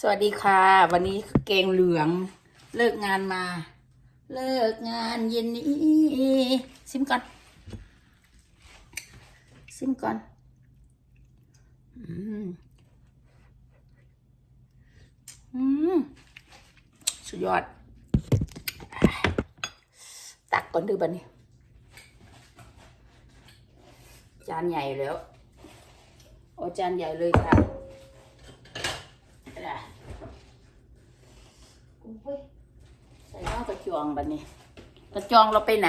สวัสดีค่ะ วันนี้เกงเหลือง เลิกงานมา เลิกงานเย็นนี้ซิมก่อน ซิมก่อนอืมอืมสุดยอด ตักก่อนดื้อบันนี้ จานใหญ่แล้วโอ้จานใหญ่เลยค่ะอุ้ยใอกระจองบันนี้กระจองเราไปไหน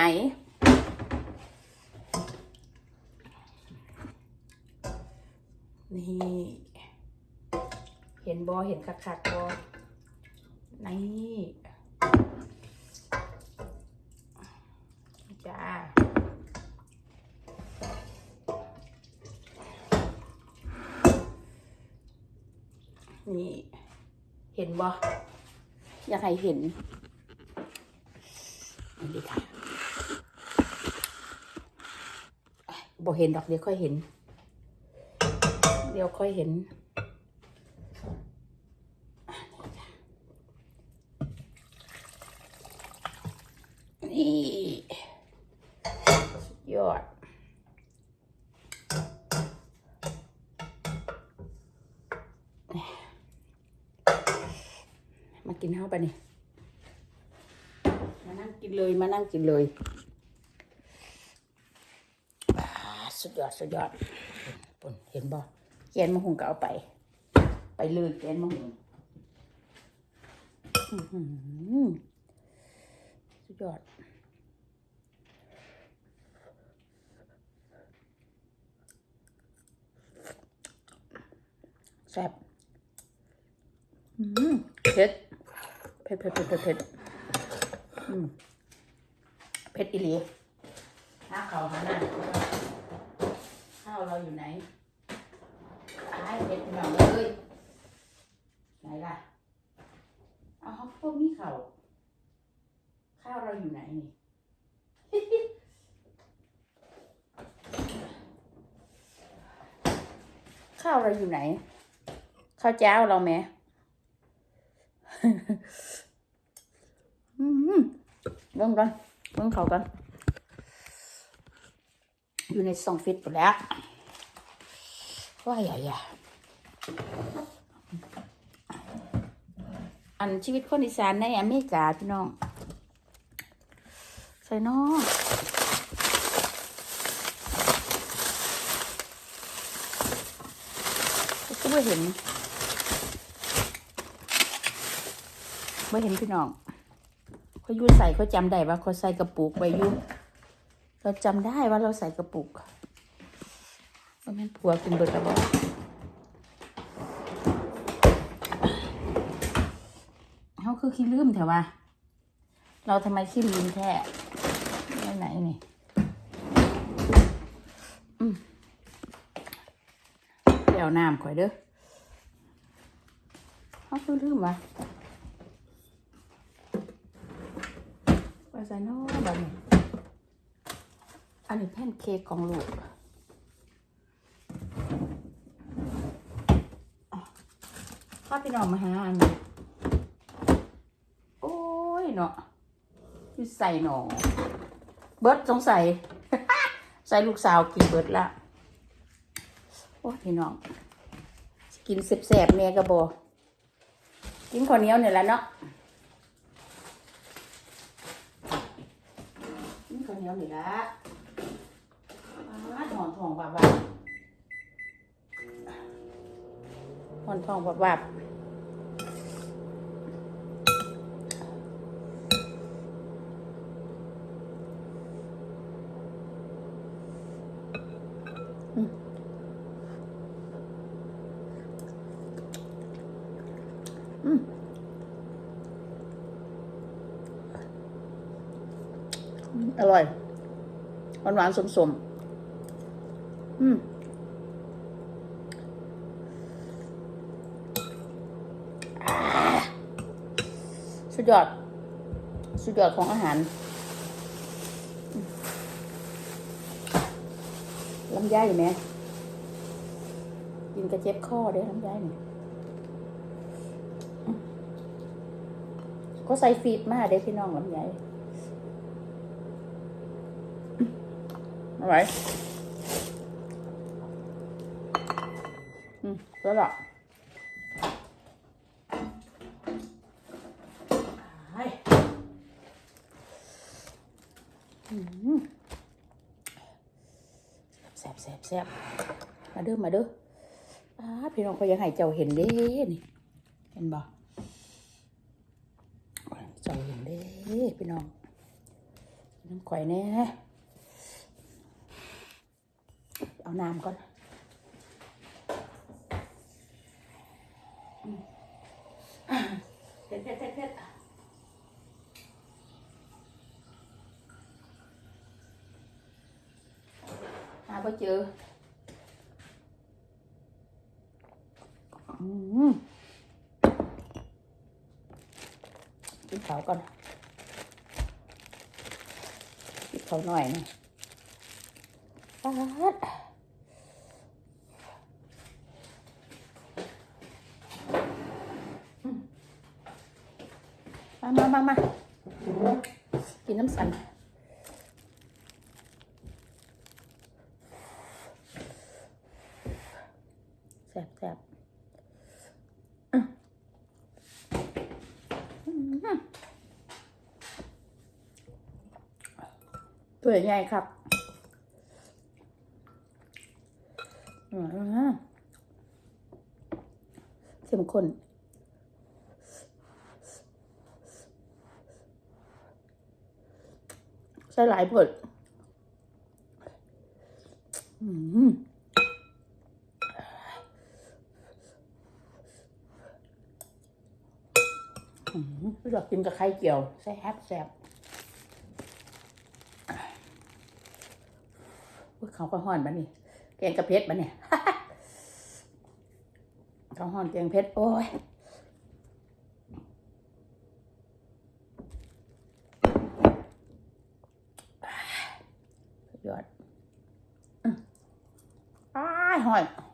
นี่ เห็นบอเห็นคักคักบอนี่จ้านี่ เห็นบ่อยากให้เห็น อันนี้ค่ะบ่เห็นดอกเดี๋ยวค่อยเห็น เดี๋ยวค่อยเห็นนี่สุดยอดมากินข้าวไปะนี่ เลยมานั่งกินเลยอ่าสุดยอดสุดยอดปุ่นเห็นบ่แกนมะฮุงก็เอาไป ไปเลยแกนมะฮุงสุดยอดแซ่บเผ็ดเผ็ดเผ็ดเผ็ดเผ็ดเผ็ดอืม เผ็ดอีหลีหาเขาวหาหน้าข้าวเราอยู่ไหนตายเผ็ดหน่อยเลยไหนล่ะ เอาเขาพวกนี้เขาวข้าวเราอยู่ไหนนี่ข้าวเราอยู่ไหน ข้าวเจ้าเราไหมอืมเบิ่งกัน เบิ่งเขากันอยู่ในซองฟิตหมดแล้วว่าใหญ่อะอันชีวิตคนอีสานในอเมริกาพี่น้อง ใส่น้องก็ไม่เห็นไม่เห็นพี่น้อง เขายูใส่เขาจำได้ว่าเขาใส่กระปุกไว้อยูเราจำได้ว่าเราใส่กระปุกว่าแม่ผัวกินเบิดแล้วบอกเขาคือขี้ลืมแถวว่าเราทำไมขี้ลืมแท้ไไหนนี่เดี๋ยวน้ำข่อยเด้อเขาคือลืมวะ ไป ใส่นอแบบนี้ อันนี้แผ่นเค้กของลูกข้าพี่น้องมาหาอันนี้โอ้ยเนาะคือใส่หนอเบิร์ดสงสัยใส่ลูกสาวกินเบิร์ดละโอ้ยพี่น้องสิกินเสบๆแม่กระบอกินข้าวเหนียวเนี่ยแหละเนาะ นี่ข้าวเหนียวนี่ละหอนทองบับบแบหอนทองบับบับ อร่อยหวานหวานสมสมอืมสุดยอด สุดยอดของอาหารลำไยไหมกินกระเจ็บข้อเด้ลำไยเนี่ยก็ใส่ฟีดมาได้พี่น้องลำไย เอาไว้อืมแล้วล่ะไปอืมแซ่บแซ่บแซ่บมาเด้อมาเด้ออ้าพี่น้องเขายังให้เจ้าเห็นเด้นี่เห็นบ่เจ้าเห็นเด้พี่น้องน้ำข่อยแน่ เอาน้ำก่อนอืมเผ็ดเผ็ดเผ็ดเผ็ดหาบ่เจออืมกินเขาวก่อนกินเขาวหน่อยนะปาด มามามามากินน้ำสันแซ่บแซ่บตัวใหญ่ครับเข้มข้น ใส่หลายเผลอืมอืมพี่ดอกกินกับไข่เจียวแซ่บแซ่บอุ๊ยเขาก็ห่อนบ้านี่แกงกระเพชรบ้านี่เขาห่อนแกงเพชรโอ้ยอดอื้ออ้ายห่อนอื้อ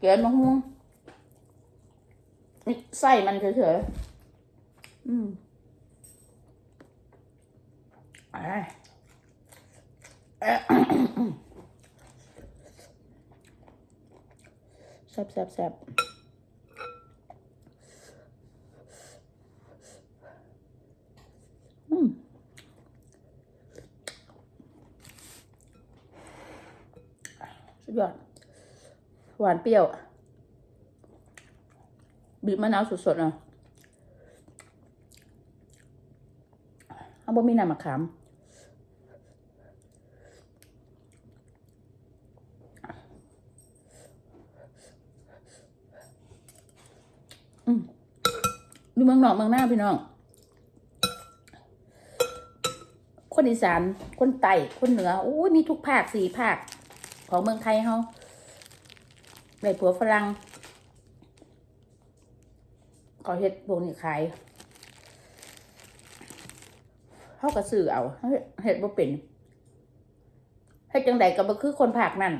แกงมะม่วงนี่ไส้มันเฉยๆ อืมอ่าเอ๊ะแซ่บแซ่บแซ่บอืมสุดยอด หวานเปรี้ยว บีบมะนาวสดๆอะเอาบ่มีน้ำมะขามดูเมืองนอกเมืองหน้าพี่น้อง คนอีสาน คนไต่คนเหนือโอ้ยมีทุกภาคสี่ภาค ของเมืองไทยเฮา ในผัวฝรั่งเขาเฮ็ดพวกนี้ขายเขาก็ซื้อเอาเฮ็ดบ่เป็นเฮ็ดจังใดก็บ่คือคนภาคนั้น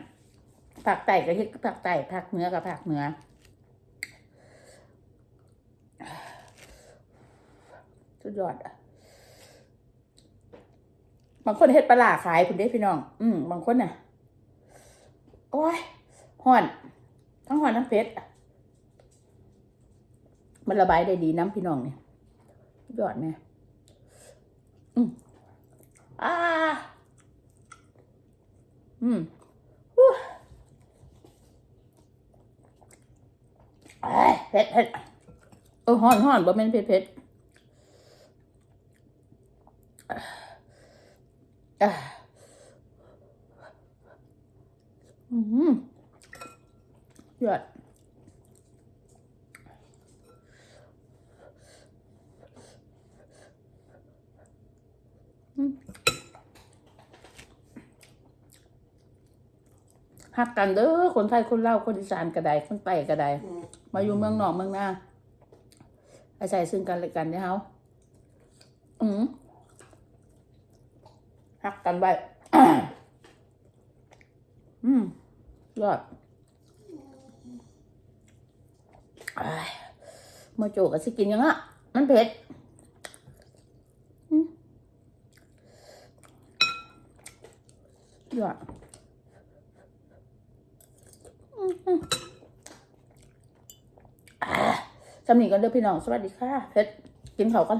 ภาคใต้ก็เฮ็ดภาคใต้ภาคเหนือก็ภาคเหนือสุดยอดอะบางคนเฮ็ดปลาร้าขายคุณได้พี่น้อง อืมบางคนน่ะ โอ้ยห่อน ทั้งห่อนทั้งเผ็ดอะมันระบายได้ดีน้ำพี่น้องเนี่ยยอดไหมอืมอ่าอืมอู้เอ้ยเผ็ดเผ็ดเออห่อนห่อนบ่แม่นเผ็ดเผ็ดอะอืม ยอดหักกันเด้อคนไทยคนเล่าคนอีสานก็ไดคนใต้ก็ไดมาอยู่เมืองนอกเมืองนาอาศัยซึ่งกันและกันเนี่ยเฮาอืมหักกันไว้อืมยอด อ้าโจก็สิกินยังอะ มันเผ็ดยอดอืมอืมอ่าสำนีกันเด้อพี่น้อง สวัสดีค่ะเผ็ดกินเขากัน